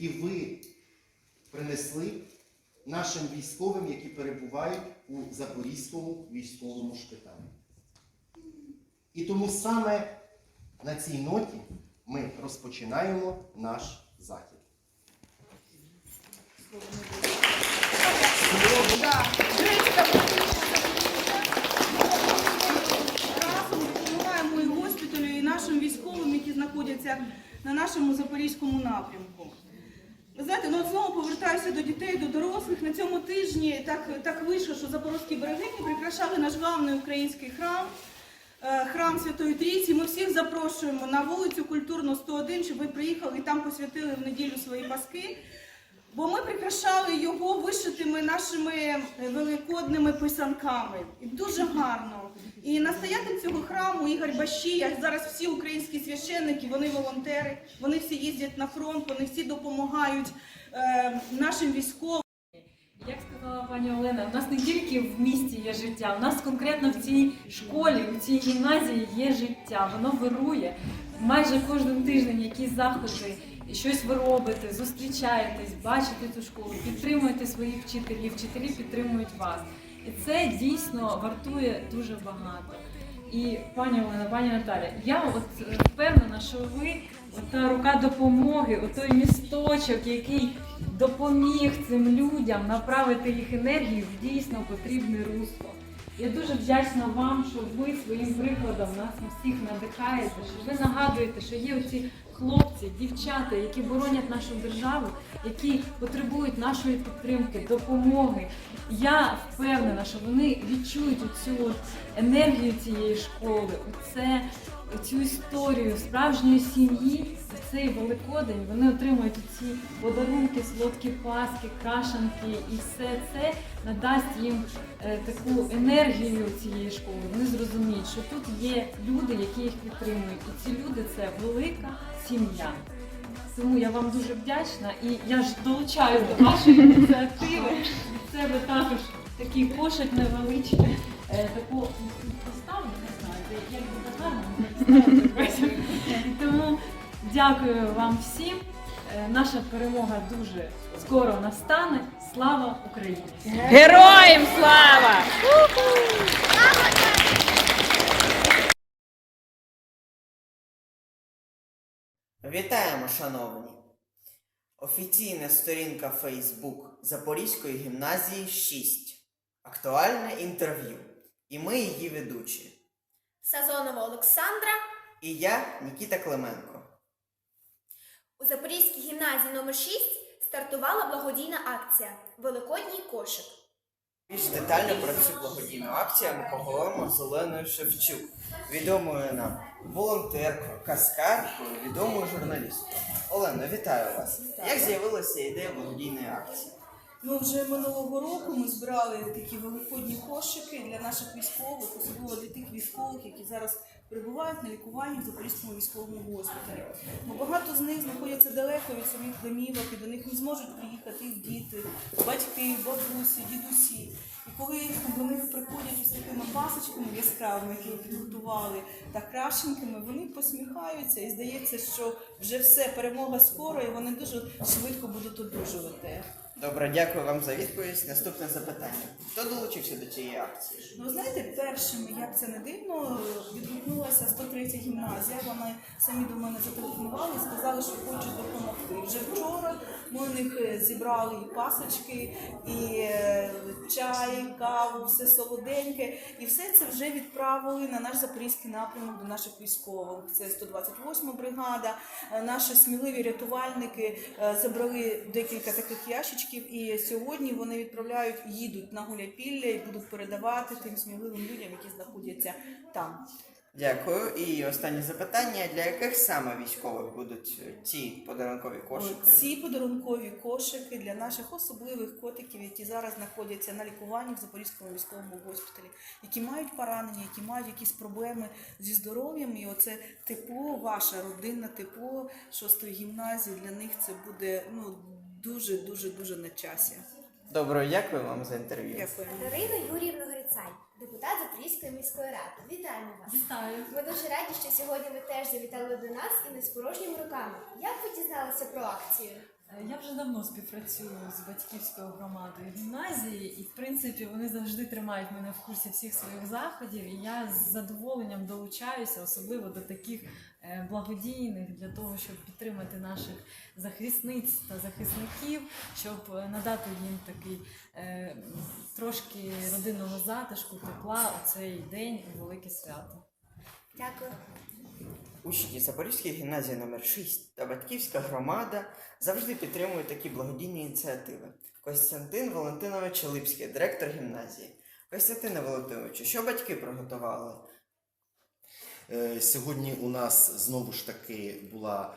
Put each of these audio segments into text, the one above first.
які ви принесли нашим військовим, які перебувають у Запорізькому військовому шпиталі. І тому саме на цій ноті ми розпочинаємо наш захід. Разом допомагаємо і госпіталю, і нашим військовим, які знаходяться на нашому запорізькому напрямку. Знаєте, ну от знову повертаюся до дітей, до дорослих. На цьому тижні так, так вийшло, що запорозькі берегині прикрашали наш главний український храм, е, храм Святої Трійці. Ми всіх запрошуємо на вулицю Культурну 101, щоб ви приїхали і там посвятили в неділю свої паски. Бо ми прикрашали його вишитими нашими е, великодними писанками. І дуже гарно. І настоятель цього храму Ігор Бащія, зараз всі українські священники, вони волонтери, вони всі їздять на фронт, вони всі допомагають е, нашим військовим. Як сказала пані Олена, у нас не тільки в місті є життя, у нас конкретно в цій школі, в цій гімназії є життя. Воно вирує майже кожен тиждень якісь заходи, і щось ви робите, зустрічаєтесь, бачите цю школу, підтримуєте своїх вчителів, вчителі підтримують вас. І це дійсно вартує дуже багато. І пані Олена, пані Наталя, я от е, впевнена, що ви от та рука допомоги, от той місточок, який допоміг цим людям направити їх енергію в дійсно потрібне русло. Я дуже вдячна вам, що ви своїм прикладом нас всіх надихаєте, що ви нагадуєте, що є оці хлопці, дівчата, які боронять нашу державу, які потребують нашої підтримки, допомоги. Я впевнена, що вони відчують цю енергію цієї школи, оце, цю історію справжньої сім'ї. Цей Великодень вони отримують ці подарунки, солодкі паски, крашанки, і все це надасть їм е, таку енергію цієї школи. Вони зрозуміють, що тут є люди, які їх підтримують, і ці люди це велика сім'я. Тому я вам дуже вдячна і я ж долучаюсь до вашої ініціативи. Від себе також такий кошик невеличкий. Е, Таку поставлю, не знаю, як буде гарно. Тому дякую вам всім. Е, Наша перемога дуже скоро настане. Слава Україні! Героям слава! Вітаємо, шановні! Офіційна сторінка Facebook Запорізької гімназії 6. Актуальне інтерв'ю. І ми її ведучі. Сазонова Олександра І я, Нікіта Клименко. Запорізькій гімназії номер 6 стартувала благодійна акція Великодній кошик. Більш детально про цю благодійну акцію ми поговоримо з Оленою Шевчук, відомою нам волонтеркою, каскаркою, відомою журналісткою. Олено, вітаю вас! Як з'явилася ідея благодійної акції? Ну, вже минулого року ми збирали такі великодні кошики для наших військових, особливо для тих військових, які зараз перебувають на лікуванні в Запорізькому військовому госпіталі. Бо багато з них знаходяться далеко від своїх домівок, і до них не зможуть приїхати їх діти, батьки, бабусі, дідусі. І коли до них приходять із такими пасочками яскравими, які підготували, та крашенками, вони посміхаються і здається, що вже все, перемога скоро, і вони дуже швидко будуть одужувати. Добре, дякую вам за відповідь. Наступне запитання. Хто долучився до цієї акції? Ну, знаєте, першими, як це не дивно, відгукнулася 103 гімназія. Вони самі до мене зателефонували і сказали, що хочуть допомогти. Вже вчора ми у них е, зібрали і пасочки, і е, чай, каву, все солоденьке. І все це вже відправили на наш запорізький напрямок до наших військових. Це 128 бригада. Е, Наші сміливі рятувальники забрали декілька таких ящичків, і сьогодні вони відправляють, їдуть на Гуляпілля і будуть передавати тим сміливим людям, які знаходяться там. Дякую. І останнє запитання: для яких саме військових будуть ці подарункові кошики? Ці подарункові кошики для наших особливих котиків, які зараз знаходяться на лікуванні в Запорізькому військовому госпіталі, які мають поранення, які мають якісь проблеми зі здоров'ям. І оце тепло, ваше родинне тепло шостої гімназії для них це буде ну дуже дуже дуже на часі. Добре, дякую вам за інтерв'ю. Дякую. Катерина Юріївна Грицай, депутат Запорізької міської ради. Вітаємо вас! Вітаю! Ми дуже раді, що сьогодні ви теж завітали до нас і не з порожніми руками. Як ви дізналися про акцію? Я вже давно співпрацюю з батьківською громадою гімназії, і в принципі вони завжди тримають мене в курсі всіх своїх заходів. І я з задоволенням долучаюся, особливо до таких е, благодійних для того, щоб підтримати наших захисниць та захисників, щоб е, надати їм такий е, трошки родинного затишку, тепла у цей день у велике свято. Дякую. Учні Запорізької гімназії номер 6 та батьківська громада завжди підтримують такі благодійні ініціативи. Костянтин Валентинович Липський, директор гімназії. Костянтине Валентиновичу, що батьки приготували? Е, Сьогодні у нас знову ж таки була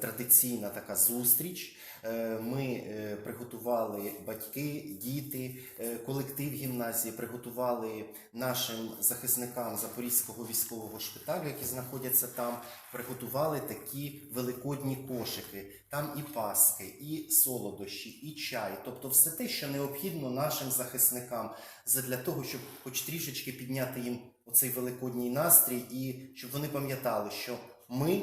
традиційна така зустріч. Е, Ми е, приготували батьки, діти, е, колектив гімназії, приготували нашим захисникам Запорізького військового шпиталю, які знаходяться там, приготували такі великодні кошики. Там і паски, і солодощі, і чай, тобто все те, що необхідно нашим захисникам, для того, щоб хоч трішечки підняти їм оцей великодній настрій, і щоб вони пам'ятали, що ми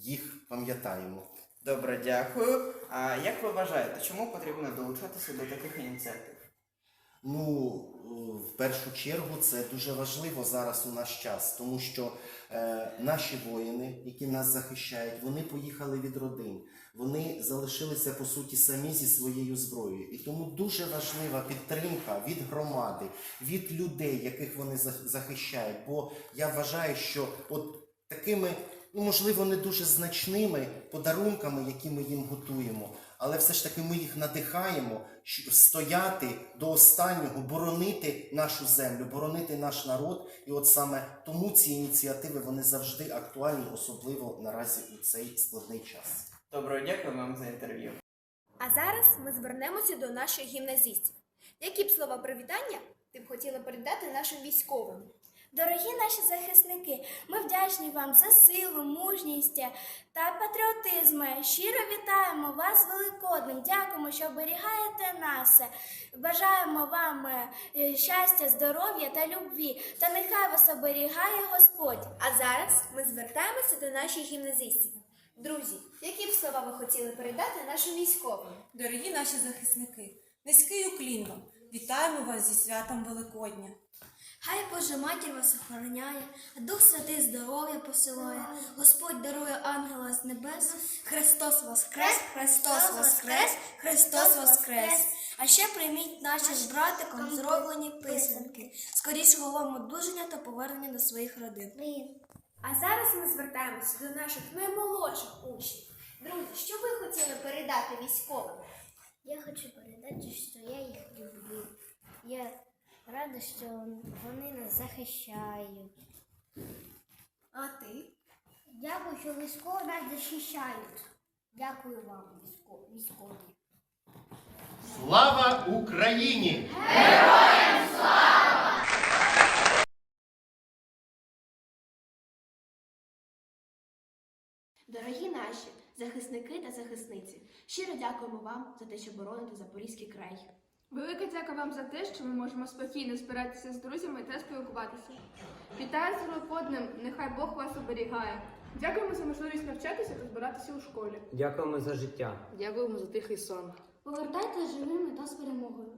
їх пам'ятаємо. Добре, дякую. А як ви вважаєте, чому потрібно долучатися до таких ініціатив? Ну, е, в першу чергу, це дуже важливо зараз у наш час, тому що е, наші воїни, які нас захищають, вони поїхали від родин, вони залишилися по суті самі зі своєю зброєю. І тому дуже важлива підтримка від громади, від людей, яких вони захищають. Бо я вважаю, що от такими, ну можливо, не дуже значними подарунками, які ми їм готуємо, але все ж таки ми їх надихаємо стояти до останнього, боронити нашу землю, боронити наш народ. І от саме тому ці ініціативи вони завжди актуальні, особливо наразі у цей складний час. Добре, дякую вам за інтерв'ю. А зараз ми звернемося до наших гімназістів. Які б слова привітання ти б хотіла передати нашим військовим? Дорогі наші захисники, ми вдячні вам за силу, мужність та патріотизм. Щиро вітаємо вас з Великодним. Дякуємо, що оберігаєте нас. Бажаємо вам е, щастя, здоров'я та любві. Та нехай вас оберігає Господь. А зараз ми звертаємося до наших гімназистів. Друзі, які б слова ви хотіли передати нашим військовим? Дорогі наші захисники, низький уклін вам. Вітаємо вас зі святом Великодня. Хай Божа матір вас охороняє, а Дух Святий здоров'я посилає. Господь дарує ангела з небес. Христос Воскрес, Христос Воскрес, Христос Воскрес. А ще прийміть наші з братиком зроблені писанки. Скорішого вам одужання та повернення до своїх родин. А зараз ми звертаємося до наших наймолодших учнів. Друзі, що ви хотіли передати військовим? Я хочу передати, що я їх люблю. Я рада, що вони нас захищають. А ти? Дякую, що військові нас захищають. Дякую вам, військові. Слава Україні! Дорогі наші захисники та захисниці, щиро дякуємо вам за те, що бороните Запорізький край. Велика дяка вам за те, що ми можемо спокійно збиратися з друзями та спілкуватися. Вітаю з Великоднем, нехай Бог вас оберігає. Дякуємо за можливість навчатися та збиратися у школі. Дякуємо за життя. Дякуємо за тихий сон. Повертайтеся живими та з перемогою.